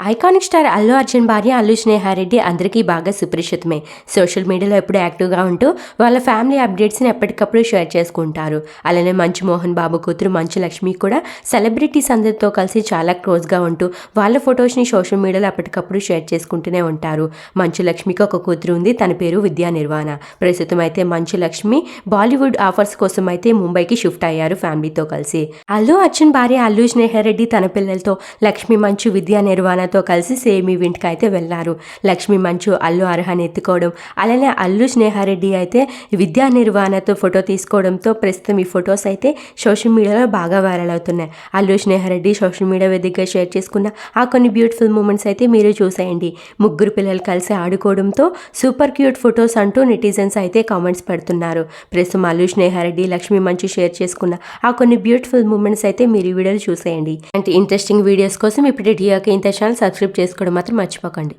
Iconic star Allu Arjun భార్య అల్లు స్నేహారెడ్డి అందరికీ బాగా సుపరిచితమే. సోషల్ మీడియాలో ఎప్పుడు యాక్టివ్గా ఉంటూ వాళ్ళ ఫ్యామిలీ అప్డేట్స్ని ఎప్పటికప్పుడు షేర్ చేసుకుంటారు. అలానే మంచు మోహన్ బాబు కూతురు మంచు లక్ష్మి కూడా సెలబ్రిటీస్ అందరితో కలిసి చాలా క్లోజ్గా ఉంటూ వాళ్ళ ఫొటోస్ని సోషల్ మీడియాలో ఎప్పటికప్పుడు షేర్ చేసుకుంటూనే ఉంటారు. మంచు లక్ష్మికి ఒక కూతురు ఉంది తన పేరు విద్యా నిర్వాణ. ప్రస్తుతం అయితే మంచు లక్ష్మి బాలీవుడ్ ఆఫర్స్ కోసం అయితే ముంబైకి షిఫ్ట్ అయ్యారు ఫ్యామిలీతో కలిసి. అల్లు అర్జున్ భార్య అల్లు స్నేహారెడ్డి తన పిల్లలతో లక్ష్మి మంచు విద్యా నిర్వాణతో కలిసి సేమ్ ఈవెంట్కి అయితే వెళ్ళారు. లక్ష్మి మంచు అల్లు అర్హన్ ఎత్తుకోవడం అలానే అల్లు స్నేహారెడ్డి అయితే విద్యా నిర్వహణతో ఫోటో తీసుకోవడంతో ప్రస్తుతం ఈ ఫొటోస్ అయితే సోషల్ మీడియాలో బాగా వైరల్ అవుతున్నాయి. అల్లు స్నేహారెడ్డి సోషల్ మీడియా వేదికగా షేర్ చేసుకున్న ఆ కొన్ని బ్యూటిఫుల్ మూమెంట్స్ అయితే మీరు చూసేయండి. ముగ్గురు పిల్లలు కలిసి ఆడుకోవడంతో సూపర్ క్యూట్ ఫొటోస్ అంటూ నెటిజన్స్ అయితే కామెంట్స్ పెడుతున్నారు. ప్రస్తుతం అల్లు స్నేహారెడ్డి లక్ష్మి మంచు షేర్ చేసుకున్న ఆ కొన్ని బ్యూటిఫుల్ మూమెంట్స్ అయితే మీరు ఈ వీడియోలు చూసేయండి. అంటే ఇంట్రెస్టింగ్ వీడియోస్ కోసం ఇప్పుడు టీఆర్కే ఇంత ఛానల్ సబ్స్క్రైబ్ చేసుకోవడం మాత్రం మర్చిపోకండి.